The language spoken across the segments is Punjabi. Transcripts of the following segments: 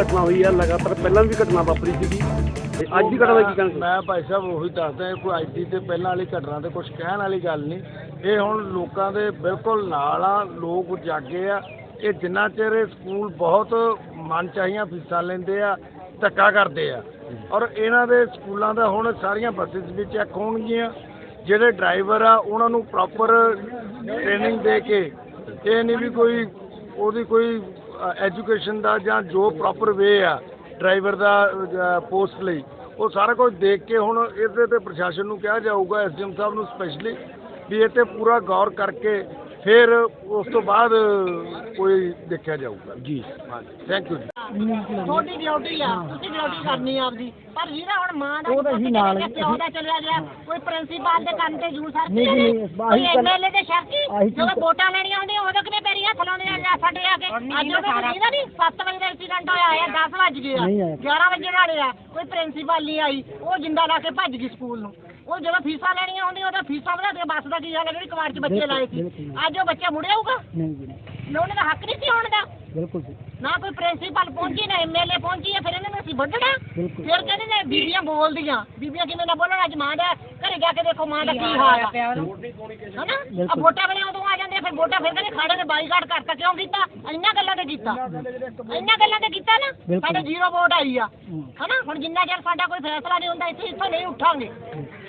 ਘਟਨਾ ਹੋਈ ਹੈ ਲਗਾਤਾਰ ਪਹਿਲਾਂ ਵੀ ਘਟਨਾ ਵਾਪਰੀ ਸੀਗੀ। ਤੇ ਅੱਜ ਦੀ ਘਟਨਾ ਦਾ ਕੀ ਕਹਿਣਾ ਮੈਂ ਭਾਈ ਸਾਹਿਬ ਉਹੀ ਦੱਸਦਾ, ਇਹ ਕੋਈ ਅੱਜ ਦੀ ਤੇ ਪਹਿਲਾਂ ਵਾਲੀ ਘਟਨਾ ਤੇ ਕੁਝ ਕਹਿਣ ਵਾਲੀ ਗੱਲ ਨਹੀਂ। ਇਹ ਹੁਣ ਲੋਕਾਂ ਦੇ ਬਿਲਕੁਲ ਨਾਲ ਆ, ਲੋਕ ਜਾਗੇ ਆ। ਇਹ ਜਿੰਨਾ ਚਿਰ ਇਹ ਸਕੂਲ ਬਹੁਤ ਮਨ ਚਾਹੀਆਂ ਫੀਸਾਂ ਲੈਂਦੇ ਆ, ਧੱਕਾ ਕਰਦੇ ਆ। ਔਰ ਇਹਨਾਂ ਦੇ ਸਕੂਲਾਂ ਦਾ ਹੁਣ ਸਾਰੀਆਂ ਬੱਸਿਸ ਵੀ ਚੈੱਕ ਹੋਣਗੀਆਂ। ਜਿਹੜੇ ਡਰਾਈਵਰ ਆ, ਉਹਨਾਂ ਨੂੰ ਪ੍ਰੋਪਰ ਟ੍ਰੇਨਿੰਗ ਦੇ ਕੇ, ਇਹ ਨਹੀਂ ਵੀ ਕੋਈ, ਉਹਦੀ ਕੋਈ ਐਜੂਕੇਸ਼ਨ ਦਾ ਜਾਂ ਜੋ ਪ੍ਰੋਪਰ ਵੇ ਆ ਡਰਾਈਵਰ ਦਾ ਪੋਸਟ ਲਈ ਉਹ ਸਾਰਾ ਕੁਝ ਦੇਖ ਕੇ ਹੁਣ ਇਹਦੇ ਤੇ ਪ੍ਰਸ਼ਾਸਨ ਨੂੰ ਕਿਹਾ ਜਾਊਗਾ ਐਸਡੀਐਮ ਸਾਹਿਬ ਨੂੰ ਸਪੈਸ਼ਲੀ ਵੀ ਇਹ ਤੇ ਪੂਰਾ ਗੌਰ ਕਰਕੇ ਫਿਰ ਉਸ ਤੋਂ ਬਾਅਦ ਕੋਈ ਦੇਖਿਆ ਜਾਊਗਾ। ਜੀ। ਹਾਂਜੀ। ਥੈਂਕ ਯੂ ਤੁਹਾਡੀ ਡਿਊਟੀ ਆ ਤੁਸੀਂ ਡਿਊਟੀ ਕਰਨੀ ਆ ਆਪਦੀ। ਪਰ ਜਿਹੜਾ ਹੁਣ ਮਾਂ ਦਾ ਉਹਦਾ ਹੀ ਨਾਲ ਪਿਓ ਦਾ ਚਲਿਆ ਗਿਆ ਕੋਈ ਪ੍ਰਿੰਸੀਪਲ ਦੇ ਕੰਨ ਤੇ ਜੂ ਸਰ ਨਹੀਂ ਨਹੀਂ ਕੋਈ ਐਮਐਲਏ ਦੇ ਸ਼ਰਤੀ ਜਦੋਂ ਵੋਟਾਂ ਲੈਣੀਆਂ ਹੁੰਦੀਆਂ ਉਦੋਂ ਕਿਵੇਂ ਪੈਰੀ ਹੱਥ ਲਾਉਂਦੇ ਆ ਸਾਡੇ ਆ ਕੇ। ਅੱਜ ਉਹਦਾ ਜਿਹਦਾ ਨਹੀਂ 7 ਵਜੇ ਦਾ ਐਕਸੀਡੈਂਟ ਹੋਇਆ ਹੈ 10 ਵੱਜ ਗਏ ਆ। 11 ਵਜੇ ਵਾਲੇ ਆ ਕੋਈ ਪ੍ਰਿੰਸੀਪਲ ਨਹੀਂ ਆਈ ਉਹ ਜਿੰਦਾ ਲਾ ਕੇ ਭੱਜ ਗਈ ਸਕੂਲ ਨੂੰ। ਉਹ ਜਦੋਂ ਫੀਸਾਂ ਲੈਣੀਆਂ ਹੁੰਦੀਆਂ ਉਹਦਾ ਫੀਸਾਂ ਵਧਾ ਕੇ ਬੱਸ ਦਾ ਕੀ ਹਾਲ ਹੈ ਜਿਹੜੀ ਕਵਾੜ ਚ ਬੱਚੇ ਲਾਏ ਸੀ। ਅੱਜ ਉਹ ਬੱਚਾ ਮੁੜਿਆ ਹੋਊਗਾ ਨਹੀਂ ਜੀ ਨਾ ਉਹਨਾਂ ਦਾ ਹੱਕ ਨਹੀਂ ਸੀ ਆਉਣ ਦਾ। ਬਿਲਕੁਲ ਨਾ ਕੋਈ ਪ੍ਰਿੰਸੀਪਲ ਪਹੁੰਚੀ ਨਾ ਐਮਐਲਏ ਪਹੁੰਚੀ ਹੈ ਫਿਰ ਇਹਨਾਂ ਨੂੰ ਅਸੀਂ ਵੱਢਣਾ। ਬਿਲਕੁਲ। ਫਿਰ ਕਹਿੰਦੇ ਨੇ ਬੀਬੀਆਂ ਬੋਲਦੀਆਂ। ਬੀਬੀਆਂ ਕਿਵੇਂ ਨਾ ਬੋਲਣ? ਅੱਜ ਮਾਂ ਦਾ ਘਰੇ ਜਾ ਕੇ ਦੇਖੋ ਮਾਂ ਦਾ ਕੀ ਹਾਲ ਆ। ਹਨਾ? ਆ ਵੋਟਾਂ ਵੇਲੇ ਉਦੋਂ ਆ ਜਾਂਦੇ ਆ, ਫਿਰ ਵੋਟਾਂ ਫਿਰ ਕਹਿੰਦੇ ਖਾੜੇ ਨੇ ਬਾਈਕਾਟ ਕਰਤਾ ਕਿਉਂ ਕੀਤਾ? ਇੰਨਾ ਗੱਲਾਂ ਤੇ ਕੀਤਾ। ਇੰਨਾ ਗੱਲਾਂ ਤੇ ਕੀਤਾ। ਨਾ ਸਾਡੇ ਜ਼ੀਰੋ ਵੋਟ ਆਈ ਆ। ਹਨਾ? ਹੁਣ ਜਿੰਨਾ ਚਿਰ ਸਾਡਾ ਕੋਈ ਫੈਸਲਾ ਨਹੀਂ ਹੁੰਦਾ ਇੱਥੇ ਇੱਥੋਂ ਨਹੀਂ ਉੱਠਾਂਗੇ।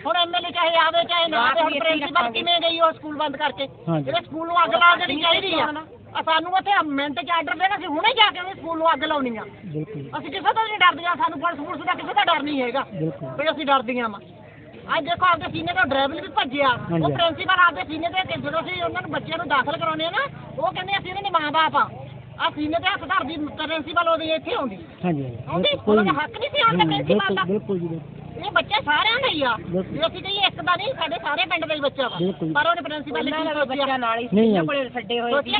ਹੁਣ ਐਮਐਲਏ ਚਾਹੇ ਆਵੇ ਚਾਹੇ ਨਾ ਆਵੇ ਹੁਣ ਪ੍ਰਿੰਸੀਪਲ ਕਿਵੇਂ ਗਈ ਉਹ ਸਕੂਲ ਬੰਦ ਕਰਕੇ? ਇਹਦੇ ਸਕੂਲ ਨੂੰ ਅੱਗ ਲਾ ਦੇਣੀ ਚਾਹੀਦੀ ਆ। ਸਾਨੂੰ ਉੱਥੇ ਮਿੰਟ ਚ ਆਰਡਰ ਦੇਣਾ ਸੀ ਹੁਣੇ ਜਾ ਕੇ ਉਹਦੇ ਸਕੂਲ ਨੂੰ ਅੱਗ ਲਾਉਣੀ ਆ। ਅਸੀਂ ਕਿਸੇ ਤੋਂ ਨਹੀਂ ਡਰਦੀਆਂ ਸਾਨੂੰ ਪੁਲਿਸ ਪੁਲਿਸ ਦਾ ਕਿਸੇ ਦਾ ਡਰ ਨਹੀਂ ਹੈਗਾ। ਵੀ ਅਸੀਂ ਡਰਦੀਆਂ ਵਾ। ਅੱਜ ਦੇਖੋ ਆਪਦੇ ਸੀਨੇ ਤੋਂ ਡਰਾਈਵਰ ਵੀ ਭੱਜਿਆ। ਉਹ ਪ੍ਰਿੰਸੀਪਲ ਆਪਦੇ ਸੀਨੇ ਤੇ ਕਿ ਜਦੋਂ ਅਸੀਂ ਉਹਨਾਂ ਨੂੰ ਬੱਚਿਆਂ ਨੂੰ ਦਾਖਲ ਕਰਾਉਣੇ ਆ ਨਾ ਉਹ ਕਹਿੰਦੇ ਅਸੀਂ ਇਹਨਾਂ ਦੇ ਮਾਂ-ਬਾਪ ਆ। ਆ ਸੀਨੇ ਤੇ ਹੱਥ ਧਰਦੀ ਪ੍ਰਿੰਸੀਪਲ ਉਹਦੀ ਇੱਥੇ ਆਉਂਦੀ। ਹਾਂਜੀ ਆਉਂਦੀ ਉਹਨਾਂ ਦਾ ਹੱਕ ਨਹੀਂ ਸੀ ਆਉਂਦਾ ਪ੍ਰਿੰਸੀਪਲ ਦਾ। ਬਿਲਕੁਲ ਜੀ ਇਹ ਬੱਚੇ ਸਾਰਿਆਂ ਦਾ ਹੀ ਆ। ਜੇ ਅਸੀਂ ਕਹੀਏ ਇੱਕ ਦਾ ਨਹੀਂ ਸਾਡੇ ਸਾਰੇ ਪਿੰਡ ਦਾ ਹੀ ਬੱਚਾ ਵਾ। ਪਰ ਉਹਨੇ ਪ੍ਰਿੰਸੀਪਲ ਨੇ ਕੀ ਨਾਲ ਹੀ ਨਹੀਂ ਕੋਲੇ ਛੱਡੇ ਹੋਏ ਸੀ।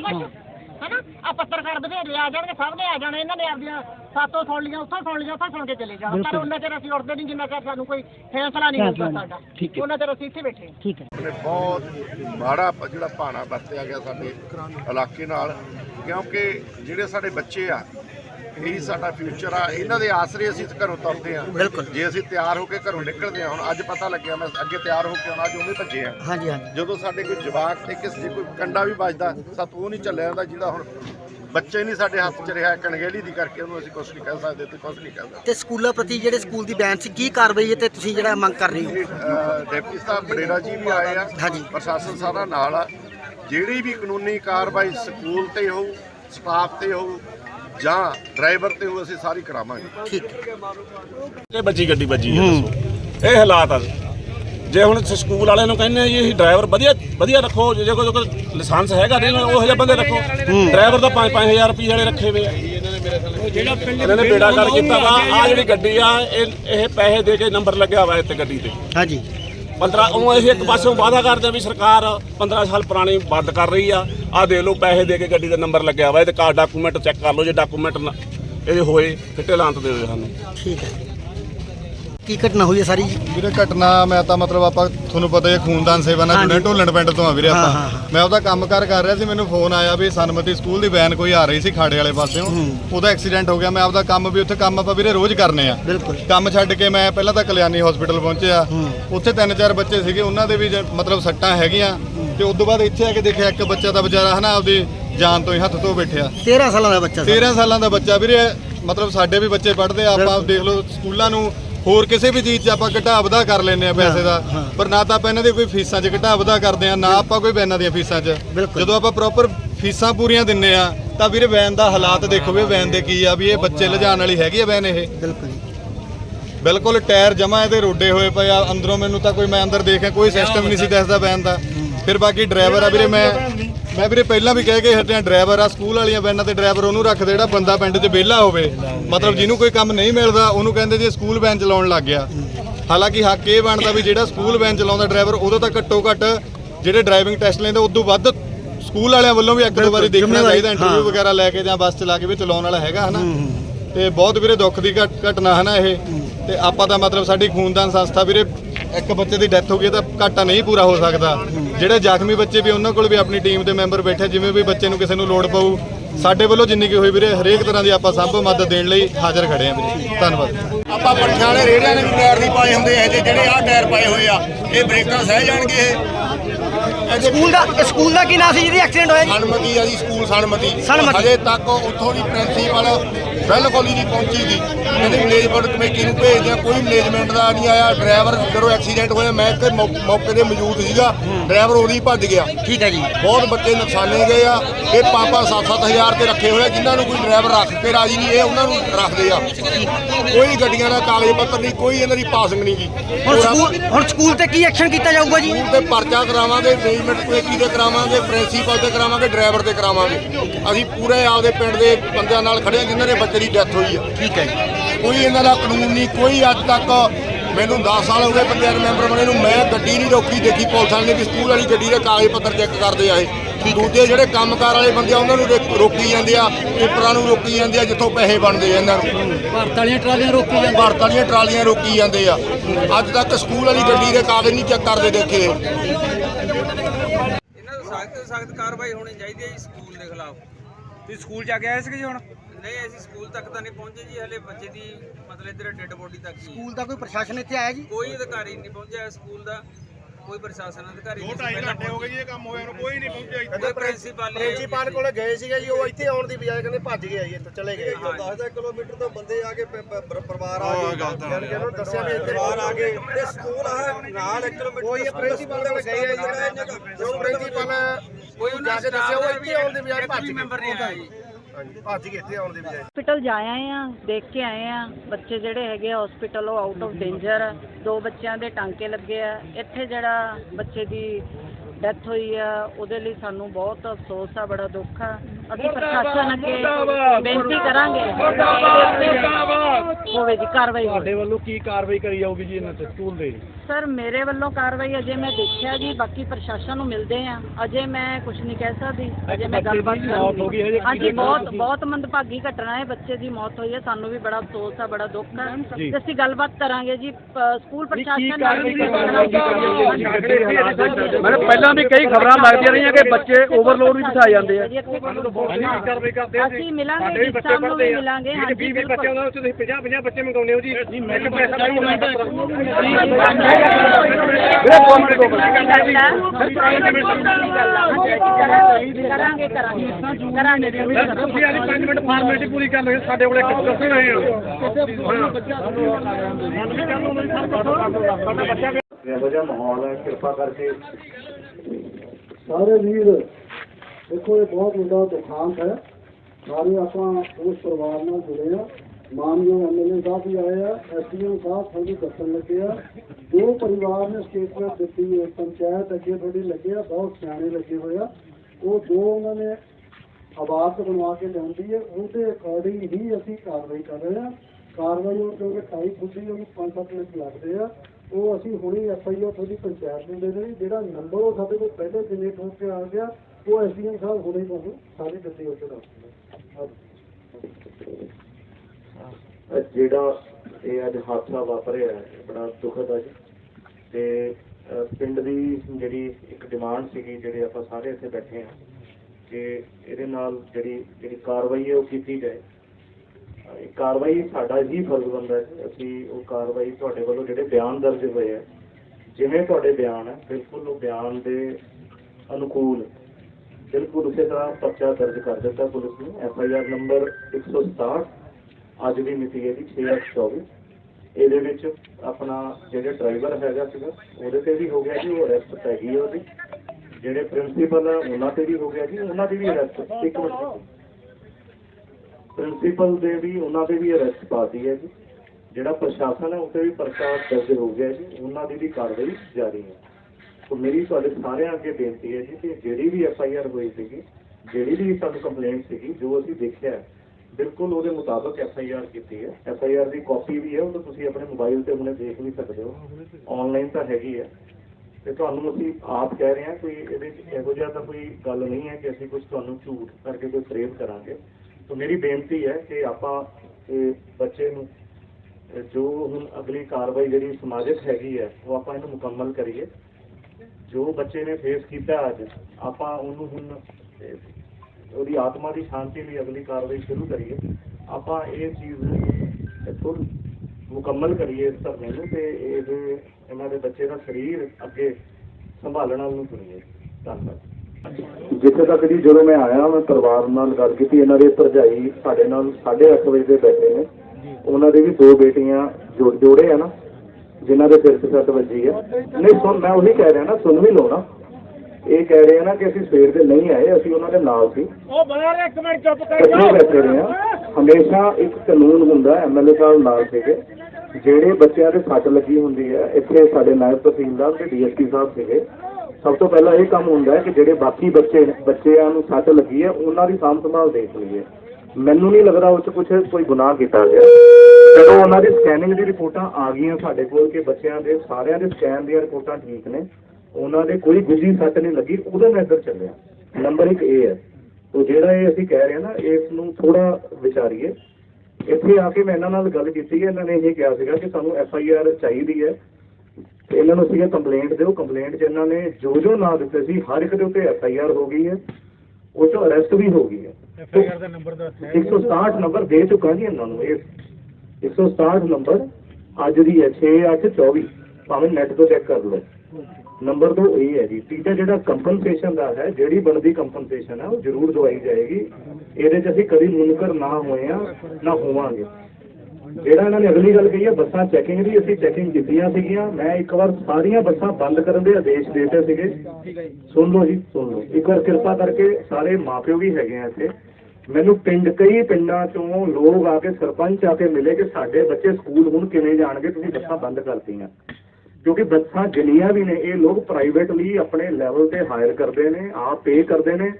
ਹਨਾ? ਆ ਪੱਤਰਕਾਰ ਬਥੇਰੇ ਆ ਜਾਣਗੇ ਸਭ ਨੇ ਆ ਜਾਣਾ ਇਹਨਾਂ ਨੇ ਆਪਦੀਆਂ ਸਾਤੋਂ ਸੁਣ ਲੀਆਂ ਉੱਥੋਂ ਸੁਣ ਲੀਆਂ ਉੱਥੋਂ ਸੁਣ ਕੇ ਚਲੇ ਜਾਣਾ ਪਰ ਉਹਨਾਂ ਚਿਰ ਅਸੀਂ ਉੱਠਦੇ ਨਹੀਂ ਜਿੰਨਾ ਚਿਰ ਸਾਨੂੰ ਕੋਈ ਫੈਸਲਾ ਨਹੀਂ ਹੁੰਦਾ ਸਾਡਾ। ਉਹਨਾਂ ਚਿਰ ਅਸੀਂ ਇੱਥੇ ਬੈਠੇ ਠੀਕ ਹੈ। ਨੇ ਬਹੁਤ ਮਾੜਾ ਪ- ਜਿਹੜਾ ਭਾਣਾ ਵਰਤਿਆ ਗਿਆ ਸਾਡੇ ਇਲਾਕੇ ਨਾਲ ਕਿਉਂਕਿ ਜਿਹੜੇ ਸਾਡੇ ਬੱਚੇ ਆ ਇਹੀ ਸਾਡਾ ਫਿਊਚਰ ਆ। ਇਹਨਾਂ ਦੇ ਆਸਰੇ ਅਸੀਂ ਘਰੋਂ ਤੁਰਦੇ ਆ। ਜੇ ਅਸੀਂ ਤਿਆਰ ਹੋ ਕੇ ਘਰੋਂ ਨਿਕਲਦੇ ਆ ਹੁਣ ਅੱਜ ਪਤਾ ਲੱਗਿਆ ਮੈਂ ਅੱਗੇ ਤਿਆਰ ਹੋ ਕੇ ਆਉਣਾ ਅੱਜ ਉਵੇਂ ਭੱਜੇ ਆ। ਹਾਂਜੀ ਹਾਂਜੀ। ਜਦੋਂ ਸਾਡੇ ਕੋਈ ਜਵਾਕ ਤੇ ਕਿਸੇ ਕੋਈ ਕੰਡਾ ਵੀ ਵੱਜਦਾ ਸਤ ਉਹ ਨਹੀਂ ਚੱਲਿਆ ਜਾਂਦਾ ਜਿਹਦਾ ਹੁਣ ਬੱਚੇ ਨਹੀਂ ਸਾਡੇ ਹੱਥ 'ਚ ਰਿਹਾ ਕਣਗੇਲੀ ਦੀ ਕਰਕੇ ਉਹਨੂੰ ਅਸੀਂ ਕੁਝ ਨਹੀਂ ਕਹਿ ਸਕਦੇ ਤੇ ਕੁਝ ਨਹੀਂ ਕਹਿ ਸਕਦੇ। ਤੇ ਸਕੂਲਾਂ ਪ੍ਰਤੀ ਜਿਹੜੇ ਸਕੂਲ ਦੀ ਬੈਂਚ ਸੀ ਕੀ ਕਾਰਵਾਈ ਹੈ ਤੇ ਤੁਸੀਂ ਜਿਹੜਾ ਮੰਗ ਕਰ ਰਹੇ ਹੋ? ਡਿਪਟੀ ਸਾਹਿਬ ਬਡੇਰਾ ਜੀ ਵੀ ਆਏ ਆ। ਹਾਂਜੀ। ਪ੍ਰਸ਼ਾਸਨ ਸਾਰਾ ਨਾਲ ਆ। ਜਿਹੜੀ ਵੀ ਕਾਨੂੰਨੀ ਕਾਰਵਾਈ ਸਕੂਲ ਤੇ ਹੋਊ ਸਟਾਫ ਤੇ ਹੋਊ ਜਾਂ ਡਰਾਈਵਰ ਤੇ ਹੋਊ ਅਸੀਂ ਸਾਰੀ ਕਰਾਵਾਂਗੇ। ਠੀਕ ਇਹ ਬੱਜੀ ਗੱਡੀ ਵੱਜੀ ਹੈ ਦੱਸੋ। ਇਹ ਹਾਲਾਤ ਆ ਜੇ। ਹੁਣ ਸਕੂਲ ਵਾਲਿਆਂ ਨੂੰ ਕਹਿੰਦੇ ਆ ਜੀ ਇਹ ਡਰਾਈਵਰ ਵਧੀਆ ਵਧੀਆ ਰੱਖੋ। ਜੇ ਕੋਈ ਕੋਈ ਲਾਇਸੈਂਸ ਹੈਗਾ ਤੇ ਉਹ ਜਿਹੇ ਬੰਦੇ ਰੱਖੋ। ਡਰਾਈਵਰ ਤਾਂ 5-5000 ਰੁਪਏ ਵਾਲੇ ਰੱਖੇ ਹੋਏ ਆ। ਇਹਨਾਂ ਨੇ ਬੇੜਾ ਕਰ ਕੀਤਾ ਵਾ ਆ ਜਿਹੜੀ ਗੱਡੀ ਆ ਇਹ ਇਹ ਪੈਸੇ ਦੇ ਕੇ ਨੰਬਰ ਲੱਗਿਆ ਹੋਇਆ ਇੱਥੇ ਗੱਡੀ ਤੇ। ਹਾਂਜੀ। 15 ਉਹ ਅਸੀਂ ਇੱਕ ਪਾਸਿਓਂ ਵਾਅਦਾ ਕਰਦੇ ਆ ਵੀ ਸਰਕਾਰ 15 ਸਾਲ ਪੁਰਾਣੀ ਬੰਦ ਕਰ ਰਹੀ ਆ। ਆ ਦੇ ਲਓ, ਪੈਸੇ ਦੇ ਕੇ ਗੱਡੀ ਦਾ ਨੰਬਰ ਲੱਗਿਆ ਵਾ, ਇਹਦੇ ਕਾਰ ਡਾਕੂਮੈਂਟ ਚੈੱਕ ਕਰ ਲਓ, ਜੇ ਡਾਕੂਮੈਂਟ ਇਹਦੇ ਹੋਏ ਫਿੱਟੇ ਲਾਂਤ ਦੇ ਦਿਓ ਸਾਨੂੰ। ਠੀਕ ਹੈ। ਕੀ ਘਟਨਾ ਹੋਈ ਹੈ ਸਾਰੀ? ਜੀ ਵੀਰੇ ਘਟਨਾ ਮੈਂ ਤਾਂ ਮਤਲਬ ਆਪਾਂ ਤੁਹਾਨੂੰ ਪਤਾ ਹੀ ਹੈ ਖੂਨਦਾਨ ਸੇਵਾ ਨਾਲ ਜੁੜੇ ਢੋਲਣ ਪਿੰਡ ਤੋਂ ਆ ਵੀਰੇ ਆਪਾਂ। ਮੈਂ ਉਹਦਾ ਕੰਮ ਕਾਰ ਕਰ ਰਿਹਾ ਸੀ ਮੈਨੂੰ ਫੋਨ ਆਇਆ ਵੀ ਸਨਮਤੀ ਸਕੂਲ ਦੀ ਵੈਨ ਕੋਈ ਆ ਰਹੀ ਸੀ ਖਾੜੇ ਵਾਲੇ ਪਾਸਿਓਂ। ਉਹਦਾ ਐਕਸੀਡੈਂਟ ਹੋ ਗਿਆ ਮੈਂ ਆਪਦਾ ਕੰਮ ਵੀ ਉੱਥੇ ਕੰਮ ਆਪਾਂ ਵੀਰੇ ਰੋਜ਼ ਕਰਨੇ ਆ। ਕੰਮ ਛੱਡ ਕੇ ਮੈਂ ਪਹਿਲਾਂ ਤਾਂ ਕਲਿਆਣੀ ਹਸਪੀਟਲ ਪਹੁੰਚਿਆ। ਉੱਥੇ ਤਿੰਨ ਚਾਰ ਬੱਚੇ ਸੀਗੇ ਉਹਨਾਂ ਦੇ ਵੀ ਮਤਲਬ ਸੱਟਾਂ ਹੈਗੀਆਂ। ਤੇ ਉਸ ਤੋਂ ਬਾਅਦ ਇੱਥੇ ਆ ਕੇ ਦੇਖਿਆ ਇੱਕ ਬੱਚਾ ਤਾਂ ਵਿਚਾਰਾ ਹਨਾ ਆਪਦੀ ਜਾਨ ਤੋਂ ਹੀ ਹੱਥ ਧੋ ਬੈਠਿਆ। 13 ਸਾਲਾਂ ਦਾ ਬੱਚਾ ਸੀ। 13 ਸਾਲਾਂ ਦਾ ਬੱਚਾ ਵੀਰੇ ਮਤਲਬ ਸਾਡੇ ਵੀ ਬੱਚੇ ਪੜ੍ਹਦੇ ਆ ਆਪਾਂ ਦੇਖ ਲਓ ਸਕੂਲਾਂ ਨੂੰ ਹੋਰ ਕਿਸੇ ਵੀ ਚੀਜ਼ 'ਚ ਆਪਾਂ ਘਟਾ ਵਧਾ ਕਰ ਲੈਂਦੇ ਆ ਪੈਸੇ ਦਾ ਪਰ ਨਾ ਤਾਂ ਆਪਾਂ ਇਹਨਾਂ ਦੀ ਕੋਈ ਫੀਸਾਂ 'ਚ ਘਟਾ ਵਧਾ ਕਰਦੇ ਆ ਨਾ ਆਪਾਂ ਕੋਈ ਵੈਨਾਂ ਦੀਆਂ ਫੀਸਾਂ 'ਚ। ਜਦੋਂ ਆਪਾਂ ਪ੍ਰੋਪਰ ਫੀਸਾਂ ਪੂਰੀਆਂ ਦਿੰਨੇ ਆ ਤਾਂ ਵੀਰੇ ਵੈਨ ਦਾ ਹਾਲਾਤ ਦੇਖੋ ਵੀ ਵੈਨ ਦੇ ਕੀ ਆ ਵੀ ਇਹ ਬੱਚੇ ਲਿਜਾਣ ਵਾਲੀ ਹੈਗੀ ਆ ਵੈਨ ਇਹ। ਬਿਲਕੁਲ ਜੀ। ਬਿਲਕੁਲ ਟਾਇਰ ਜਮਾ ਇਹਦੇ ਰੋਡੇ ਹੋਏ ਪਏ ਆ ਅੰਦਰੋਂ ਮੈਨੂੰ ਤਾਂ ਕੋਈ ਮੈਂ ਅੰਦਰ ਦੇਖਿਆ ਕੋਈ ਸਿਸਟਮ ਨਹੀਂ ਸੀ ਦੱਸਦਾ ਵੈਨ ਦਾ। ਫਿਰ ਬਾਕੀ ਡਰਾਈਵਰ ਆ ਵੀਰੇ ਮੈਂ ਮੈਂ ਵੀਰੇ ਪਹਿਲਾਂ ਵੀ ਕਹਿ ਕੇ ਹਟਿਆ ਡਰਾਈਵਰ ਆ ਸਕੂਲ ਵਾਲੀਆਂ ਵੈਨਾਂ ਤੇ ਡਰਾਈਵਰ ਉਹਨੂੰ ਰੱਖਦੇ ਜਿਹੜਾ ਬੰਦਾ ਪਿੰਡ 'ਚ ਵਿਹਲਾ ਹੋਵੇ। ਮਤਲਬ ਜਿਹਨੂੰ ਕੋਈ ਕੰਮ ਨਹੀਂ ਮਿਲਦਾ ਉਹਨੂੰ ਕਹਿੰਦੇ ਜੀ ਸਕੂਲ ਵੈਨ ਚਲਾਉਣ ਲੱਗ ਗਿਆ। ਹਾਲਾਂਕਿ ਹੱਕ ਇਹ ਬਣਦਾ ਵੀ ਜਿਹੜਾ ਸਕੂਲ ਵੈਨ ਚਲਾਉਂਦਾ ਡਰਾਈਵਰ ਉਦੋਂ ਤਾਂ ਘੱਟੋ ਘੱਟ ਜਿਹੜੇ ਡਰਾਈਵਿੰਗ ਟੈਸਟ ਲੈਂਦੇ ਉਦੋਂ ਵੱਧ ਸਕੂਲ ਵਾਲਿਆਂ ਵੱਲੋਂ ਵੀ ਇੱਕ ਦੋ ਵਾਰੀ ਦੇਖਣਾ ਚਾਹੀਦਾ ਇੰਟਰਵਿਊ ਵਗੈਰਾ ਲੈ ਕੇ ਜਾਂ ਬੱਸ ਚਲਾ ਕੇ ਵੀ ਚਲਾਉਣ ਵਾਲਾ ਹੈਗਾ ਹਨਾ? ਤੇ ਬਹੁਤ ਵੀਰੇ ਦੁੱਖ ਦੀ ਘਟ- ਘਟਨਾ ਹਨਾ ਇਹ। ਤੇ ਆਪਾਂ ਤਾਂ ਮਤਲਬ ਸਾਡੀ ਖੂਨਦਾਨ ਸੰਸਥਾ ਵੀਰੇ ਇੱਕ ਬੱਚੇ ਦੀ ਡੈਥ ਹੋ ਗਈ ਤਾਂ ਘਾਟਾ ਨਹੀਂ ਪੂਰਾ ਹੋ ਸਕਦਾ। ਜਿਹੜੇ ਜ਼ਖਮੀ ਬੱਚੇ ਵੀ ਉਹਨਾਂ ਕੋਲ ਵੀ ਆਪਣੀ ਟੀਮ ਦੇ ਮੈਂਬਰ ਬੈਠੇ ਜਿਵੇਂ ਵੀ ਬੱਚੇ ਨੂੰ ਕਿਸੇ ਨੂੰ ਲੋੜ ਪਊ ਸਾਡੇ ਵੱਲੋਂ ਜਿੰਨੀ ਕੀ ਹੋਈ ਵੀਰੇ ਹਰੇਕ ਤਰ੍ਹਾਂ ਦੀ ਆਪਾਂ ਸਭ ਮਦਦ ਦੇਣ ਲਈ ਹਾਜ਼ਰ ਖੜੇ ਹਾਂ ਵੀਰੇ। ਧੰਨਵਾਦ। ਆਪਾਂ ਪੱਠਿਆਂ ਵਾਲੇ ਰੇੜਿਆਂ ਨੇ ਵੀ ਟਾਇਰ ਨਹੀਂ ਪਾਏ ਹੁੰਦੇ ਇਹ ਜਿਹੇ ਜਿਹੜੇ ਆਹ ਟਾਇਰ ਪਾਏ ਹੋਏ ਆ ਇਹ ਬ੍ਰੇਕਾਂ ਸਹਿ ਜਾਣਗੇ ਇਹ। ਸਕੂਲ ਦਾ ਸਕੂਲ ਦਾ ਕੀ ਨਾਂ ਸੀ ਜਿਹਦੀ ਐਕਸੀਡੈਂਟ ਹੋਇਆ ਜੀ? ਸਨਮਤੀ ਆ ਜੀ ਸਕੂਲ ਸਨਮਤੀ। ਸਨਮਤੀ। ਹਜੇ ਤੱਕ ਉੱਥੋਂ ਦੀ ਪ੍ਰਿੰਸੀਪਲ ਬਿਲਕੁਲ ਹੀ ਨਹੀਂ ਪਹੁੰਚੀ ਗੀ ਕਹਿੰਦੇ ਮੈਨੇਜਮੈਂਟ ਕਮੇਟੀ ਨੂੰ ਭੇਜਦੇ ਆ ਕੋਈ ਮੈਨੇਜਮੈਂਟ ਦਾ ਨਹੀਂ ਆਇਆ ਡਰਾਈਵਰ ਜਦੋਂ ਐਕਸੀਡੈਂਟ ਹੋਇਆ ਮੈਂ ਤੇ ਮੌਕੇ ਤੇ ਮੌਜੂਦ ਸੀਗਾ ਡਰਾਈਵਰ ਉਦੋਂ ਹੀ ਭੱਜ ਗਿਆ। ਠੀਕ ਹੈ ਜੀ। ਬਹੁਤ ਬੱਚੇ ਨੁਕਸਾਨੇ ਗਏ ਆ ਇਹ ਪਾਪਾ 7-7000 ਤੇ ਰੱਖੇ ਹੋਏ ਆ, ਜਿਨ੍ਹਾਂ ਨੂੰ ਕੋਈ ਡਰਾਈਵਰ ਰੱਖ ਕੇ ਰਾਜੀ ਨਹੀਂ ਇਹ ਉਹਨਾਂ ਨੂੰ ਰੱਖਦੇ ਆ। ਕੋਈ ਗੱਡੀਆਂ ਦਾ ਕਾਗਜ਼ ਪੱਤਰ ਨਹੀਂ ਕੋਈ ਇਹਨਾਂ ਦੀ ਪਾਸਿੰਗ ਨਹੀਂ ਗੀ ਹੁਣ ਸਕੂਲ ਹੁਣ ਸਕੂਲ ਤੇ ਕੀ ਐਕਸ਼ਨ ਕੀਤਾ ਜਾਊਗਾ ਜੀ? ਸਕੂਲ ਤੇ ਪਰਚਾ ਕਰਾਵਾਂਗੇ ਮੈਨੇਜਮੈਂਟ ਕਮੇਟੀ ਤੇ ਕਰਾਵਾਂਗੇ ਪ੍ਰਿੰਸੀਪਲ ਤੇ ਕਰਾਵਾਂਗੇ ਡਰਾਈਵਰ ਤੇ ਕਰਾਵਾਂਗੇ। ਅਸੀਂ ਪੂਰੇ ਆਪਦੇ ਪਿੰਡ ਦੇ ਬੰਦਿਆਂ ਨਾਲ ਖੜੇ ਹਾਂ ਜਿਨ੍ਹਾਂ ਦੇ ਬੱਚੇ ਦੀ ਡੈਥ ਹੋਈ ਆ। ਠੀਕ ਹੈ ਜੀ। ਕੋਈ ਇਹਨਾਂ ਦਾ ਕਾਨੂੰਨ ਨਹੀਂ ਕੋਈ ਅੱਜ ਤੱਕ ਮੈਨੂੰ 10 ਸਾਲ ਹੋ ਗਏ ਪੰਚਾਇਤ ਮੈਂਬਰ ਬਣੇ ਨੂੰ ਮੈਂ ਗੱਡੀ ਨਹੀਂ ਰੋਕੀ ਦੇਖੀ ਪੁਲਿਸ ਵਾਲੇ ਨੇ ਵੀ ਸਕੂਲ ਵਾਲੀ ਗੱਡੀ ਦੇ ਕਾਗਜ਼ ਪੱਤਰ ਚੈੱਕ ਕਰਦੇ ਆ ਇਹ। ਦੂਜੇ ਜਿਹੜੇ ਕੰਮਕਾਰ ਵਾਲੇ ਬੰਦੇ ਆ ਉਹਨਾਂ ਨੂੰ ਰੋਕੀ ਜਾਂਦੇ ਆ ਪੇਪਰਾਂ ਨੂੰ ਰੋਕੀ ਜਾਂਦੇ ਆ ਜਿੱਥੋਂ ਪੈਸੇ ਬਣਦੇ ਆ ਇਹਨਾਂ ਨੂੰ। ਭਾਰਤ ਵਾਲੀਆਂ ਟਰਾਲੀਆਂ ਰੋਕੀ ਜਾਂਦੇ ਭਾਰਤ ਵਾਲੀਆਂ ਟਰਾਲੀਆਂ ਰੋਕੀ ਜਾਂਦੇ ਆ। ਅੱਜ ਤੱਕ ਸਕੂਲ ਵਾਲੀ ਗੱਡੀ ਦੇ ਕਾਗਜ਼ ਨਹੀਂ ਚੈੱਕ ਕਰਦੇ ਦੇਖੇ। ਇਹਨਾਂ ਤੋਂ ਸਖਤ ਸਖਤ ਕਾਰਵਾਈ ਹੋਣੀ ਚਾਹੀਦੀ ਹੈ ਜੀ ਸਕੂਲ ਦੇ ਖਿਲਾਫ। ਤੁਸੀਂ ਸਕੂਲ ਜਾ ਕੇ ਆਏ ਸੀ ਜੀ ਹੁਣ? ਨਹੀਂ ਅਸੀਂ ਸਕੂਲ ਤੱਕ ਤਾਂ ਨਹੀਂ ਪਹੁੰਚੇ ਜੀ ਹਲੇ ਬੱਚੇ ਦੀ ਮਤਲਬ ਇੱਧਰ ਡੈੱਡ ਬੋਡੀ ਤੱਕ ਹੀ ਹੈ। ਸਕੂਲ ਦਾ ਕੋਈ ਪ੍ਰਸ਼ਾਸਨ ਇੱਥੇ ਆਇਆ ਜੀ? ਕੋਈ ਅਧਿਕਾਰੀ ਨਹੀਂ ਪਹੁੰਚਿਆ ਸਕੂਲ ਦਾ ਕੋਈ ਪ੍ਰਸ਼ਾਸਨ ਅਧਿਕਾਰੀ ਨਹੀਂ ਸੀ ਘੰਟੇ ਹੋ ਗਏ ਜੀ ਇਹ ਕੰਮ ਹੋਇਆ ਨੂੰ ਕੋਈ ਨਹੀਂ ਪਹੁੰਚਿਆ ਕੋਈ ਪ੍ਰਿੰਸੀਪਲ ਪ੍ਰਿੰਸੀਪਲ ਕੋਲੇ ਗਏ ਸੀਗੇ ਜੀ ਉਹ ਇੱਥੇ ਆਉਣ ਦੀ ਬਜਾਏ ਕਹਿੰਦੇ ਭੱਜ ਗਏ ਜੀ ਇੱਥੇ ਚਲੇ ਗਏ। 10 ਕਿਲੋਮੀਟਰ ਤੋਂ ਬੰਦੇ ਆ ਕੇ ਪਰਿਵਾਰ ਆ ਯਾਨੀ ਕਿ ਉਹਨੂੰ ਦੱਸਿਆ ਵੀ ਇੱਥੇ ਪਰਿਵਾਰ ਆ ਗਏ। ਤੇ ਸਕੂਲ ਆ ਨਾਲ 1 ਕਿਲੋਮੀਟਰ ਕੋਈ ਪ੍ਰਿੰਸੀਪਲ ਦੇ ਗਏ ਆ ਜੀ। ਜੋ ਪ੍ਰਿੰਸੀਪਲ ਕੋਈ ਜਾ ਕੇ ਦੱਸਿਆ ਉਹ ਇੱਥੇ ਆਉਣ ਦੀ ਬਜਾਏ ਭੱਜ ਕੋਈ ਗਏ। ਮੈਂਬਰ ਨਹੀਂ ਆਇਆ ਜੀ। ਹਾਂਜੀ ਭੱਜ ਗਏ ਇੱਥੇ ਆਉਣ ਦੀ ਬਜਾਏ। ਹਸਪੀਟਲ ਜਾ ਆਏ ਆ ਦੇਖ ਕੇ ਆਏ ਆ। ਬੱਚੇ ਜਿਹੜੇ ਹੈਗੇ ਆ ਹਸਪੀਟਲ ਉਹ ਆਊਟ ਆਫ ਡੇਂਜਰ ਆ ਦੋ ਬੱਚਿਆਂ ਦੇ ਟਾਂਕੇ ਲੱਗੇ ਆ। ਇੱਥੇ ਜਿਹੜਾ ਬੱਚੇ ਦੀ ਡੈਥ ਹੋਈ ਆ ਉਹਦੇ ਲਈ ਸਾਨੂੰ ਬਹੁਤ ਅਫਸੋਸ ਆ ਬੜਾ ਦੁੱਖ ਆ। ਅਸੀਂ ਪ੍ਰਸ਼ਾਸਨ ਅੱਗੇ ਬੇਨਤੀ ਕਰਾਂਗੇ। ਹੋਵੇ ਜੀ ਕਾਰਵਾਈ ਹੋਵੇ। ਵੱਲੋਂ ਕੀ ਕਾਰਵਾਈ ਕਰੀ ਜਾਊਗੀ ਜੀ ਇਹਨਾਂ ਤੇ ਸਕੂਲ ਦੇ? ਸਰ ਮੇਰੇ ਵੱਲੋਂ ਕਾਰਵਾਈ ਅਜੇ ਮੈਂ ਦੇਖਿਆ ਜੀ ਬਾਕੀ ਪ੍ਰਸ਼ਾਸਨ ਨੂੰ ਮਿਲਦੇ ਆ ਅਜੇ ਮੈਂ ਕੁਝ ਨਹੀਂ ਕਹਿ ਸਕਦੀ। ਅਜੇ ਮੈਂ ਗੱਲਬਾਤ ਮੌਤ ਹੋ ਗਈ ਹੈ ਜੀ, ਕੀ ਹਾਂਜੀ ਦੇਖਿਆ ਬਹੁਤ ਤੁਸੀਂ? ਬਹੁਤ ਮੰਦਭਾਗੀ ਘਟਨਾ ਹੈ। ਬੱਚੇ ਦੀ ਮੌਤ ਹੋਈ ਹੈ। ਸਾਨੂੰ ਵੀ ਬੜਾ ਅਫਸੋਸ ਆ ਬੜਾ ਦੁੱਖ ਹੈ ਜੀ। ਤੇ ਅਸੀਂ ਗੱਲਬਾਤ ਕਰਾਂਗੇ ਜੀ। ਪ- ਸਕੂਲ ਪ੍ਰਸ਼ਾਸਨ ਨਾਲ ਮੈਡਮ ਪਹਿਲਾਂ ਵੀ ਕਈ ਖਬਰਾਂ ਲੱਗਦੀਆਂ ਰਹੀਆਂ ਕਿ ਬੱਚੇ ਓਵਰਲੋਡ ਵੀ ਬਿਠਾਏ ਜਾਂਦੇ ਆ। ਅਸੀਂ ਮਿਲਾਂਗੇ ਜਿਸ ਸ਼ਾਮ ਨੂੰ ਵੀ ਮਿਲਾਂਗੇ ਹਾਂਜੀ ਬਿਲਕੁਲ ਉਹਨਾਂ ਤੁਸੀਂ 50 50 ਬੱਚੇ ਮੰਗਾਉਂਦੇ ਹੋ ਜੀ ਨਹੀਂ ਮੈਂ ਕਰਾਂਗੇ ਕਰਾਂਗੇ ਕਰਾਂਗੇ ਤੁਸੀਂ ਅੱਜ 5 ਮਿੰਟ ਫਾਰਮੈਲਿਟੀ ਪੂਰੀ ਕਰ ਲਓ ਸਾਡੇ ਕੋਲ ਇੱਕ ਦੱਸੇ ਰਹੇ ਹੋ ਇਹੋ ਜਿਹਾ ਮਾਹੌਲ ਹੈ ਕਿਰਪਾ ਕਰਕੇ ਸਾਰੇ ਵੀਰ ਦੇਖੋ, ਇਹ ਬਹੁਤ ਵੱਡਾ ਦੁਖਾਂਤ ਹੈ। ਸਾਰੇ ਆਪਾਂ ਉਸ ਪਰਿਵਾਰ ਨਾਲ ਜੁੜੇ ਆ ਮਾਨਯੋਗ ਐਮਐਲਏ ਸਾਹਿਬ ਵੀ ਆਏ ਆ, ਐਸਡੀਐਮ ਸਾਹਿਬ ਸਾਨੂੰ ਦੱਸਣ ਲੱਗੇ ਆ। ਜੋ ਪਰਿਵਾਰ ਨੇ ਸਟੇਟਮੈਂਟ ਦਿੱਤੀ ਹੈ, ਪੰਚਾਇਤ ਅੱਗੇ ਥੋੜੀ ਲੱਗੇ ਆ, ਬਹੁਤ ਸਿਆਣੇ ਲੱਗੇ ਹੋਏ ਆ। ਉਹ ਜੋ ਉਹਨਾਂ ਨੇ ਆਵਾਜ਼ ਬਣਵਾ ਕੇ ਲਿਆਂਦੀ ਹੈ। ਉਹਦੇ ਅਕੋਰਡਿੰਗ ਹੀ ਅਸੀਂ ਕਾਰਵਾਈ ਕਰ ਰਹੇ ਹਾਂ। ਕਾਰਵਾਈ ਉਹ ਕਿਉਂਕਿ ਟਾਈ ਖੁੱਦੀ ਉਹਨੂੰ 5-7 ਮਿੰਟ ਲੱਗਦੇ ਆ। ਉਹ ਅਸੀਂ ਹੁਣੇ ਐਫ ਆਈ ਆਰ ਤੁਹਾਡੀ ਪੰਚਾਇਤ ਨੂੰ ਦੇ ਦੇਣੀ ਜਿਹੜਾ ਨੰਬਰ ਉਹ ਸਾਡੇ ਕੋਲ ਪਹਿਲੇ ਜਨਰੇਟ ਹੋ ਕੇ ਆ ਗਿਆ। ਉਹ ਐਸਡੀਐਮ ਸਾਹਿਬ ਹੁਣੇ ਤੁਹਾਨੂੰ ਸਾਰੀ ਦਿੱਤੀ ਹੋ ਕੇ ਜਿਹੜਾ ਇਹ ਅੱਜ ਹਾਦਸਾ ਵਾਪਰਿਆ ਹੈ, ਬੜਾ ਦੁਖਦ ਹੈ ਤੇ ਪਿੰਡ ਦੀ ਜਿਹੜੀ ਇੱਕ ਡਿਮਾਂਡ ਸੀਗੀ ਜਿਹੜੇ ਆਪਾਂ ਸਾਰੇ ਇੱਥੇ ਬੈਠੇ ਹਾਂ ਕਿ ਇਹਦੇ ਨਾਲ ਜਿਹੜੀ ਜਿਹੜੀ ਕਾਰਵਾਈ ਹੈ ਉਹ ਕੀਤੀ ਜਾਏ। ਇਹ ਕਾਰਵਾਈ ਸਾਡਾ ਹੀ ਫਰਜ਼ ਬਣਦਾ ਹੈ। ਅਸੀਂ ਉਹ ਕਾਰਵਾਈ ਤੁਹਾਡੇ ਵੱਲੋਂ ਜਿਹੜੇ ਬਿਆਨ ਦਰਜ ਹੋਏ ਆ ਜਿਵੇਂ ਤੁਹਾਡੇ ਬਿਆਨ ਹੈ ਬਿਲਕੁਲ ਉਹ ਬਿਆਨ ਦੇ ਅਨੁਕੂਲ ਬਿਲਕੁਲ ਉਸੇ ਤਰ੍ਹਾਂ ਪਰਚਾ ਦਰਜ ਕਰ ਦਿੱਤਾ ਪੁਲਿਸ ਨੇ। ਐਫ ਆਈ ਆਰ ਨੰਬਰ 167 ਅੱਜ ਦੀ ਮਿਤੀ ਹੈ ਜੀ 6/24 ਇਹਦੇ ਵਿੱਚ ਆਪਣਾ ਜਿਹੜੇ ਡਰਾਈਵਰ ਹੈਗਾ ਸੀਗਾ, ਉਹਦੇ ਤੇ ਵੀ ਹੋ ਗਿਆ ਜੀ, ਉਹ ਅਰੈਸਟ ਹੈਗੀ ਹੈ ਉਹਦੀ। ਜਿਹੜੇ ਪ੍ਰਿੰਸੀਪਲ ਆ, ਉਹਨਾਂ ਤੇ ਵੀ ਹੋ ਗਿਆ ਜੀ, ਉਹਨਾਂ ਦੀ ਵੀ ਅਰੈਸਟ ਇੱਕ ਮਿੰਟ ਪ੍ਰਿੰਸੀਪਲ ਦੇ ਵੀ, ਉਹਨਾਂ ਦੇ ਵੀ ਅਰੈਸਟ ਪਾਤੀ ਹੈ ਜੀ। ਜਿਹੜਾ ਪ੍ਰਸ਼ਾਸਨ ਹੈ ਉੱਤੇ ਵੀ ਪਰਚਾ ਦਰਜ ਹੋ ਗਿਆ ਜੀ। ਉਹਨਾਂ ਦੀ ਵੀ ਕਾਰਵਾਈ ਜਾਰੀ ਹੈ। ਸੋ ਮੇਰੀ ਤੁਹਾਡੇ ਸਾਰਿਆਂ ਅੱਗੇ ਬੇਨਤੀ ਹੈ ਜੀ ਕਿ ਜਿਹੜੀ ਵੀ ਐਫ ਆਈ ਆਰ ਹੋਈ ਸੀਗੀ, ਜਿਹੜੀ ਵੀ ਸਾਨੂੰ ਕੰਪਲੇਂਟ ਸੀਗੀ, ਜੋ ਅਸੀਂ ਦੇਖਿਆ ਬਿਲਕੁਲ ਉਹਦੇ ਮੁਤਾਬਕ ਐਫ ਆਈ ਆਰ ਕੀਤੀ ਹੈ। ਐਫ ਆਈ ਆਰ ਦੀ ਕਾਪੀ ਵੀ ਹੈ, ਉਹ ਤਾਂ ਤੁਸੀਂ ਆਪਣੇ ਮੋਬਾਈਲ ਤੇ ਹੁਣੇ ਦੇਖ ਵੀ ਸਕਦੇ ਹੋ। ਆਨਲਾਈਨ ਤਾਂ ਹੈਗੀ ਹੈ। ਤੇ ਤੁਹਾਨੂੰ ਅਸੀਂ ਆਪ ਕਹਿ ਰਹੇ ਹਾਂ ਕੋਈ ਇਹਦੇ ਵਿੱਚ ਇਹੋ ਜਿਹਾ ਤਾਂ ਕੋਈ ਗੱਲ ਨਹੀਂ ਹੈ ਕਿ ਅਸੀਂ ਕੁਝ ਤੁਹਾਨੂੰ ਝੂਠ ਕਰਕੇ ਕੋਈ ਫਰੇਮ ਕਰਾਂਗੇ। ਸੋ ਮੇਰੀ ਬੇਨਤੀ ਹੈ ਕਿ ਆਪਾਂ ਇਹ ਬੱਚੇ ਨੂੰ, ਜੋ ਹੁਣ ਅਗਲੀ ਕਾਰਵਾਈ ਜਿਹੜੀ ਸਮਾਜਿਕ ਹੈਗੀ ਹੈ, ਉਹ ਆਪਾਂ ਇਹਨੂੰ ਮੁਕੰਮਲ ਕਰੀਏ। ਜੋ ਬੱਚੇ ਨੇ ਫੇਸ ਕੀਤਾ ਅੱਜ ਆਪਾਂ ਉਹਨੂੰ ਹੁਣ ਉਹਦੀ ਆਤਮਾ ਦੀ ਸ਼ਾਂਤੀ ਲਈ ਅਗਲੀ ਕਾਰਵਾਈ ਸ਼ੁਰੂ ਕਰੀਏ। ਆਪਾਂ ਇਹ ਚੀਜ਼ ਨੂੰ ਇੱਥੋਂ ਮੁਕੰਮਲ ਕਰੀਏ ਇਸ ਧਰਨੇ ਨੂੰ ਤੇ ਇਹ ਇਹਨਾਂ ਦੇ ਬੱਚੇ ਦਾ ਸਰੀਰ ਅੱਗੇ ਸੰਭਾਲਣ ਵੱਲ ਨੂੰ ਤੁਰੀਏ। ਧੰਨਵਾਦ। ਜਿੱਥੇ ਤੱਕ ਜੀ ਜਦੋਂ ਮੈਂ ਆਇਆ ਮੈਂ ਪਰਿਵਾਰ ਨਾਲ ਗੱਲ ਕੀਤੀ ਇਹਨਾਂ ਦੇ ਭਰਜਾਈ ਸਾਡੇ ਨਾਲ 8:30 ਵਜੇ ਦੇ ਬੈਠੇ ਨੇ। ਉਹਨਾਂ ਦੇ ਵੀ ਦੋ ਬੇਟੀਆਂ ਜੋ ਜੋੜੇ ਆ ਨਾ। ਜਿਨ੍ਹਾਂ ਦੇ ਸਿਰ 'ਤੇ ਸੱਟ ਵੱਜੀ ਹੈ। ਨਹੀਂ ਸੁਣ ਮੈਂ ਉਹੀ ਕਹਿ ਰਿਹਾ ਨਾ ਸੁਣ ਵੀ ਲਓ ਨਾ। ਇਹ ਕਹਿ ਰਹੇ ਆ ਨਾ ਕਿ ਅਸੀਂ ਸਵੇਰ ਦੇ ਨਹੀਂ ਆਏ ਅਸੀਂ ਉਹਨਾਂ ਦੇ ਨਾਲ ਸੀ। ਉਹ ਬਾਹਰ ਇੱਕ ਮਿੰਟ ਚੁੱਪ ਇਕੱਠੇ ਬੈਠੇ ਰਹੇ ਆ। ਹਮੇਸ਼ਾ ਇੱਕ ਕਾਨੂੰਨ ਹੁੰਦਾ ਐਮਐਲਏ ਸਾਹਿਬ ਨਾਲ ਸੀਗੇ। ਜਿਹੜੇ ਬੱਚਿਆਂ ਦੇ ਸੱਟ ਲੱਗੀ ਹੁੰਦੀ ਹੈ ਇੱਥੇ ਸਾਡੇ ਨਾਇਬ ਤਹਿਸੀਲਦਾਰ ਤੇ ਡੀਐਸਪੀ ਸਾਹਿਬ ਸੀਗੇ। ਸਭ ਤੋਂ ਪਹਿਲਾਂ ਇਹ ਕੰਮ ਹੁੰਦਾ ਹੈ ਕਿ ਜਿਹੜੇ ਬਾਕੀ ਬੱਚੇ ਬੱਚਿਆਂ ਨੂੰ ਸੱਟ ਲੱਗੀ ਹੈ ਉਹਨਾਂ ਦੀ ਸਾਂਭ ਸੰਭਾਲ ਦੇਖ ਲਈਏ। ਮੈਨੂੰ ਨਹੀਂ ਲੱਗਦਾ ਉਹ 'ਚ ਕੁਝ ਕੋਈ ਗੁਨਾਹ ਕੀਤਾ ਗਿਆ। ਜਦੋਂ ਉਹਨਾਂ ਦੀ ਸਕੈਨਿੰਗ ਦੀ ਰਿਪੋਰਟਾਂ ਆ ਗਈਆਂ ਸਾਡੇ ਕੋਲ ਕਿ ਬੱਚਿਆਂ ਦੇ, ਸਾਰਿਆਂ ਦੇ ਸਕੈਨ ਦੀਆਂ ਰਿਪੋਰਟਾਂ ਠੀਕ ਨੇ, ਉਹਨਾਂ ਦੇ ਕੋਈ ਗੁੱਜੀ ਸੱਟ ਨਹੀਂ ਲੱਗੀ ਉਹਦਾ ਮੈਂ ਚੱਲਿਆ। ਨੰਬਰ 1 ਇਹ ਹੈ। ਉਹ ਜਿਹੜਾ ਇਹ ਅਸੀਂ ਕਹਿ ਰਹੇ ਹਾਂ ਨਾ, ਇਸ ਨੂੰ ਥੋੜਾ ਵਿਚਾਰੀਏ। ਇੱਥੇ ਆ ਕੇ ਮੈਂ ਇਹਨਾਂ ਨਾਲ ਗੱਲ ਕੀਤੀ ਹੈ, ਇਹਨਾਂ ਨੇ ਇਹ ਕਿਹਾ ਸੀਗਾ ਕਿ ਸਾਨੂੰ ਐਫ ਆਈ ਆਰ ਚਾਹੀਦੀ ਹੈ। ਤੇ ਇਹਨਾਂ ਨੂੰ ਸੀਗਾ ਕੰਪਲੇਂਟ ਦਿਓ। ਕੰਪਲੇਂਟ 'ਚ ਇਹਨਾਂ ਨੇ ਜੋ ਜੋ ਨਾਂ ਦਿੱਤੇ ਸੀ, ਹਰ ਇੱਕ ਦੇ ਉੱਤੇ ਐਫ ਆਈ ਆਰ ਹੋ ਗਈ ਹੈ। ਉਹ 'ਚੋਂ ਅਰੈਸਟ ਵੀ ਹੋ ਗਈ ਹੈ। ਐਫ ਆਈ ਆਰ ਦਾ ਨੰਬਰ ਦੱਸ 167 ਨੰਬਰ ਦੇ ਚੁੱਕਾ ਜੀ ਇਹਨਾਂ ਨੂੰ ਇਹ। 167 ਨੰਬਰ ਅੱਜ ਦੀ ਹੈ 6824 ਭਾਵੇਂ ਨੈਟ ਤੋਂ ਚੈੱਕ ਕਰ ਲਓ। ਨੰਬਰ ਦੋ ਇਹ ਹੈ ਜੀ, ਤੀਜਾ ਜਿਹੜਾ ਕੰਪਨਸੇਸ਼ਨ ਦਾ ਹੈ, ਜਿਹੜੀ ਬਣਦੀ ਕੰਪਨਸੇਸ਼ਨ ਹੈ, ਉਹ ਜ਼ਰੂਰ ਦਵਾਈ ਜਾਏਗੀ। ਇਹਦੇ 'ਚ ਅਸੀਂ ਕਦੀ ਮੁਨਕਰ ਨਾ ਹੋਏ ਆ ਨਾ ਹੋਵਾਂਗੇ। ਜਿਹੜਾ ਇਹਨਾਂ ਨੇ ਅਗਲੀ ਗੱਲ ਕਹੀ ਹੈ ਬੱਸਾਂ ਚੈਕਿੰਗ ਦੀ, ਅਸੀਂ ਚੈਕਿੰਗ ਕੀਤੀਆਂ ਸੀਗੀਆਂ। ਮੈਂ ਇੱਕ ਵਾਰ ਸਾਰੀਆਂ ਬੱਸਾਂ ਬੰਦ ਕਰਨ ਦੇ ਆਦੇਸ਼ ਦੇ ਦਿੱਤੇ ਸੀਗੇ। ਸੁਣ ਲਓ ਜੀ, ਸੁਣ ਲਓ। ਇੱਕ ਵਾਰ ਕਿਰਪਾ ਕਰਕੇ ਸਾਰੇ ਮਾਪਿਓ ਵੀ ਹੈਗੇ ਆ ਇੱਥੇ। ਮੈਨੂੰ ਪਿੰਡ, ਕਈ ਪਿੰਡਾਂ ਚੋਂ ਲੋਕ ਆ ਕੇ, ਸਰਪੰਚ ਆ ਕੇ ਮਿਲੇ ਕਿ ਸਾਡੇ ਬੱਚੇ ਸਕੂਲ ਹੁਣ ਕਿਵੇਂ ਜਾਣਗੇ, ਤੁਸੀਂ ਬੱਸਾਂ ਬੰਦ ਕਰਤੀਆਂ। ਕਿਉਂਕਿ ਬੱਸਾਂ ਜਿੰਨੀਆਂ ਵੀ ਨੇ, ਇਹ ਲੋਕ ਪ੍ਰਾਈਵੇਟਲੀ ਆਪਣੇ ਲੈਵਲ ਤੇ ਹਾਇਰ ਕਰਦੇ ਨੇ, ਆਪ ਪੇ ਕਰਦੇ ਨੇ।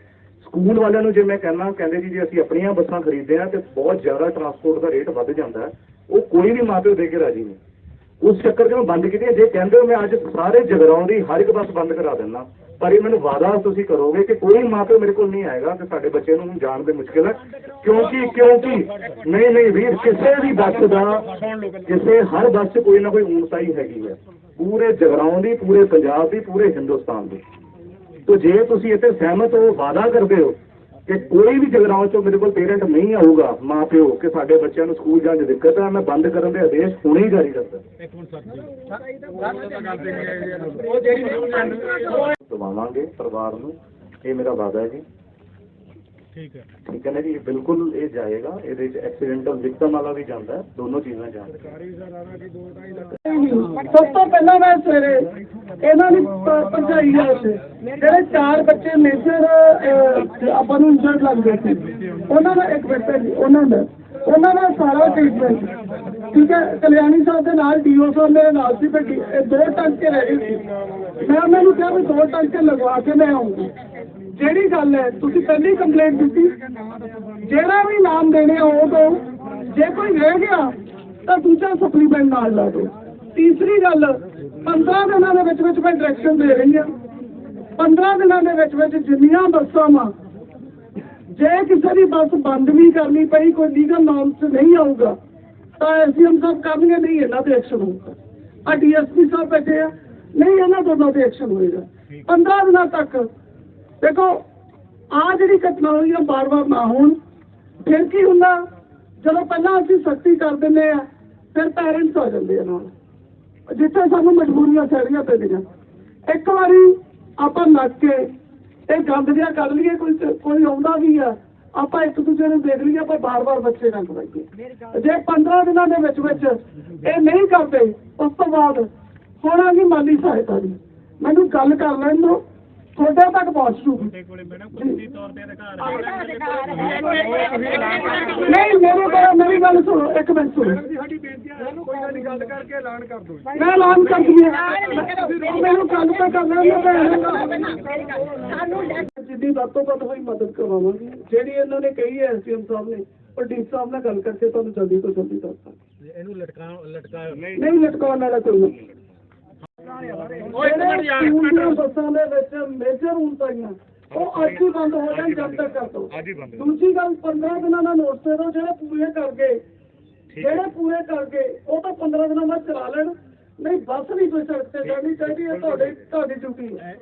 ਸਕੂਲ ਵਾਲਿਆਂ ਨੂੰ ਜੇ ਮੈਂ ਕਹਿੰਦਾ ਕਹਿੰਦੇ ਜੀ, ਜੇ ਅਸੀਂ ਆਪਣੀਆਂ ਬੱਸਾਂ ਖਰੀਦਦੇ ਆ ਤੇ ਬਹੁਤ ਜ਼ਿਆਦਾ ਟਰਾਂਸਪੋਰਟ ਦਾ ਰੇਟ ਵੱਧ ਜਾਂਦਾ ਉਹ ਕੋਈ ਵੀ ਮਾਪਿਓ ਦੇ ਕੇ ਰਾਜੀ ਨਹੀਂ। ਉਸ ਚੱਕਰ 'ਚ ਮੈਂ ਬੰਦ ਕੀਤੀ ਜੇ ਕਹਿੰਦੇ ਹੋ, ਮੈਂ ਅੱਜ ਸਾਰੇ ਜਗਰਾਉਂ ਦੀ ਹਰ ਇੱਕ ਬੱਸ ਬੰਦ ਕਰਾ ਦਿੰਦਾ, ਪਰ ਇਹ ਮੈਨੂੰ ਵਾਅਦਾ ਤੁਸੀਂ ਕਰੋਗੇ ਕਿ ਕੋਈ ਮਾਪਿਓ ਮੇਰੇ ਕੋਲ ਨਹੀਂ ਆਏਗਾ ਤੇ ਸਾਡੇ ਬੱਚੇ ਨੂੰ ਜਾਣ ਦੇ ਮੁਸ਼ਕਿਲ ਹੈ। ਕਿਉਂਕਿ ਕਿਉਂਕਿ, ਨਹੀਂ ਨਹੀਂ ਵੀਰ, ਕਿਸੇ ਵੀ ਬੱਸ ਦਾ, ਕਿਸੇ ਹਰ ਬੱਸ 'ਚ ਕੋਈ ਨਾ ਕੋਈ ਊਣਤਾਈ ਹੈਗੀ ਹੈ। ਪੂਰੇ ਜਗਰਾਉਂ ਦੀ, ਪੂਰੇ ਪੰਜਾਬ ਦੀ, ਪੂਰੇ ਹਿੰਦੁਸਤਾਨ ਦੀ। ਤੋ ਜੇ ਤੁਸੀਂ ਇੱਥੇ ਸਹਿਮਤ ਹੋ ਵਾਅਦਾ ਕਰਦੇ ਹੋ ਕਿ ਕੋਈ ਵੀ ਜਗਰਾਉਂ ਚੋਂ ਮੇਰੇ ਕੋਲ ਪੇਰੈਂਟ ਨਹੀਂ ਆਊਗਾ ਮਾਂ ਪਿਓ ਕਿ ਸਾਡੇ ਬੱਚਿਆਂ ਨੂੰ ਸਕੂਲ ਜਾਣ ਦੀ ਦਿੱਕਤ ਹੈ ਮੈਂ ਬੰਦ ਕਰਨ ਦੇ ਆਦੇਸ਼ ਹੁਣੇ ਹੀ ਜਾਰੀ ਕਰਦਾ ਦਵਾਵਾਂਗੇ ਪਰਿਵਾਰ ਨੂੰ। ਇਹ ਮੇਰਾ ਵਾਅਦਾ ਹੈ ਜੀ। ਠੀਕ ਹੈ। ਠੀਕ ਹੈ ਨਾ ਜੀ? ਬਿਲਕੁਲ ਇਹ ਜਾਏਗਾ। ਇਹਦੇ ਚ ਐਕਸੀਡੈਂਟਲ ਵਿਕਟਮ ਵਾਲਾ ਵੀ ਜਾਂਦਾ ਹੈ। ਦੋਨੋਂ ਚੀਜ਼ਾਂ ਜਾਂਦੀਆਂ ਸਭ ਤੋਂ ਪਹਿਲਾਂ ਮੈਂ ਸਵੇਰੇ ਇਹਨਾਂ ਦੀ ਪ- ਭਰਜਾਈ ਆ ਉੱਥੇ। ਜਿਹੜੇ ਚਾਰ ਬੱਚੇ ਮੇਜਰ ਆਪਾਂ ਨੂੰ ਇੰਜਰਡ ਲੱਗਦੇ ਸੀ, ਉਹਨਾਂ ਦਾ ਇੱਕ ਬੱਚਾ ਜੀ, ਉਹਨਾਂ ਦਾ। ਉਹਨਾਂ ਦਾ ਸਾਰਾ ਟ੍ਰੀਟਮੈਂਟ ਠੀਕ ਹੈ, ਕਲਿਆਣੀ ਸਾਹਿਬ ਦੇ ਨਾਲ, ਡੀਓ ਸਾਹਿਬ ਮੇਰੇ ਨਾਲ ਸੀ ਬੈਠੀ ਦੋ ਟੰਕੇ ਰਹਿ ਗਏ ਸੀ। ਮੈਂ ਉਹਨਾਂ ਨੂੰ ਕਿਹਾ ਵੀ ਦੋ ਟੰਕੇ ਲਗਵਾ ਕੇ ਮੈਂ ਆਉਂਗੀ। ਜਿਹੜੀ ਗੱਲ ਹੈ, ਤੁਸੀਂ ਪਹਿਲੀ ਕੰਪਲੇਂਟ ਦਿੱਤੀ। ਜਿਹੜਾ ਵੀ ਨਾਮ ਦੇਣੇ ਆ, ਉਹ ਦੋ ਜੇ ਕੋਈ ਰਹਿ ਗਿਆ, ਤਾਂ ਦੂਜਾ ਸਪਲੀਮੈਂਟ ਨਾਲ ਲਾ ਦਿਓ। ਤੀਸਰੀ ਗੱਲ 15 ਦਿਨਾਂ ਦੇ ਵਿੱਚ ਵਿੱਚ ਮੈਂ ਡਾਇਰੈਕਸ਼ਨ ਦੇ ਰਹੀ ਹਾਂ। 15 ਦਿਨਾਂ ਦੇ ਵਿੱਚ ਵਿੱਚ ਜਿੰਨੀਆਂ ਬੱਸਾਂ ਵਾ, ਜੇ ਕਿਸੇ ਦੀ ਬੱਸ ਬੰਦ ਵੀ ਕਰਨੀ ਪਈ, ਕੋਈ ਲੀਗਲ ਨਾਰਮਸ ਨਹੀਂ ਆਊਗਾ, ਤਾਂ ਐਸਡੀਐਮ ਸਾਹਿਬ ਕਰਨਗੇ ਨਹੀਂ ਇਹਨਾਂ ਤੇ ਐਕਸ਼ਨ ਹੋਊਗਾ ਆ ਡੀਐਸਪੀ ਸਾਹਿਬ ਬੈਠੇ ਆ, ਨਹੀਂ ਇਹਨਾਂ ਦੋਨਾਂ ਤੇ ਐਕਸ਼ਨ ਹੋਏਗਾ। 15 ਦਿਨਾਂ ਤੱਕ, ਦੇਖੋ ਆ ਜਿਹੜੀ ਘਟਨਾ ਹੋਈ ਆ ਬਾਰ-ਬਾਰ ਨਾ ਹੋਣ, ਫਿਰ ਕੀ ਹੁੰਦਾ? ਜਦੋਂ ਪਹਿਲਾਂ ਅਸੀਂ ਸਖਤੀ ਕਰ ਦਿੰਦੇ ਆ, ਫਿਰ ਪੈਰੈਂਟਸ ਆ ਜਾਂਦੇ ਆ ਨਾਲ। ਜਿੱਥੇ ਸਾਨੂੰ ਮਜਬੂਰੀਆਂ ਸਹਿਣੀਆਂ ਪੈਂਦੀਆਂ। ਇੱਕ ਵਾਰੀ ਆਪਾਂ ਲੱਗ ਕੇ ਇਹ ਗੰਦ ਜਿਹਾ ਕਰ ਲਈਏ, ਕੋਈ ਕੋਈ ਆਉਂਦਾ ਵੀ ਆ। ਆਪਾਂ ਇੱਕ ਦੂਜੇ ਨੂੰ ਦੇਖ ਲਈਏ, ਆਪਾਂ ਬਾਰ-ਬਾਰ ਬੱਚੇ ਨਾ ਕਰਾਈਏ ਜੇ 15 ਦਿਨਾਂ ਦੇ ਵਿੱਚ ਵਿੱਚ ਇਹ ਨਹੀਂ ਕਰਦੇ, ਉਸ ਤੋਂ ਬਾਅਦ ਹੋਣਾ ਨਹੀਂ ਮਾਲੀ ਸਹਾਇਤਾ ਦੀ। ਮੈਨੂੰ ਗੱਲ ਕਰ ਲੈਣ ਦਿਓ। ਤੁਹਾਡੇ ਤੱਕ ਪਹੁੰਚ ਜੂਗੀ ਨਹੀਂ ਮੇਰੇ ਕੋਲ ਮੇਰੀ ਗੱਲ ਸੁਣੋ ਇੱਕ ਮਿੰਟ ਸੁਣੋ। ਸਾਡੀ ਬੇਨਤੀ ਹੈ ਕੋਈ ਗੱਲ ਗੱਲ ਕਰਕੇ ਐਲਾਨ ਕਰ ਦਿਓ ਮੈਂ ਐਲਾਨ ਕਰ ਦਿੰਦੀ ਮੈਨੂੰ ਗੱਲ ਤਾਂ ਕਰਨਾ ਮੈਂ ਜਿੱਦੀ ਵੱਧ ਤੋਂ ਵੱਧ ਹੋਈ ਮਦਦ ਕਰਵਾਵਾਂਗੀ। ਜਿਹੜੀ ਇਹਨਾਂ ਨੇ ਕਹੀ ਹੈ ਐਸਡੀਐਮ ਸਾਹਿਬ ਨੇ ਉਹ ਡੀ ਸਾਹਿਬ ਨਾਲ ਗੱਲ ਕਰਕੇ ਤੁਹਾਨੂੰ ਜਲਦੀ ਤੋਂ ਜਲਦੀ ਦੱਸ ਇਹਨੂੰ ਲਟਕਾ ਲਟਕਾ ਨਹੀਂ ਲਟਕਾਉਣ ਵਾਲਾ ਕੋਈ ਨਹੀਂ। ਜਿਹੜੇ ਬੱਸਾਂ ਦੇ ਵਿੱਚ ਮੇਜਰ ਰੂਲ ਪਾਈਆਂ। ਉਹ ਅੱਜ ਹੀ ਬੰਦ ਹੋ ਜਾਣ ਜਦ ਤੱਕ ਕਰ ਦੋ। ਦੂਜੀ ਗੱਲ 15 ਦਿਨਾਂ ਦਾ ਨੋਟਿਸ ਦੇ ਦਿਓ ਜਿਹੜੇ ਪੂਰੇ ਕਰ ਗਏ। ਜਿਹੜੇ ਪੂਰੇ ਕਰ ਗਏ ਉਹ ਤਾਂ 15 ਦਿਨਾਂ ਬਾਅਦ ਚਲਾ ਲੈਣ। ਨਹੀਂ ਬੱਸ ਨਹੀਂ ਕੋਈ ਸੜਕ ਤੇ ਜਾਣੀ ਚਾਹੀਦੀ ਹੈ ਤੁਹਾਡੀ ਤੁਹਾਡੀ ਡਿਊਟੀ ਹੈ।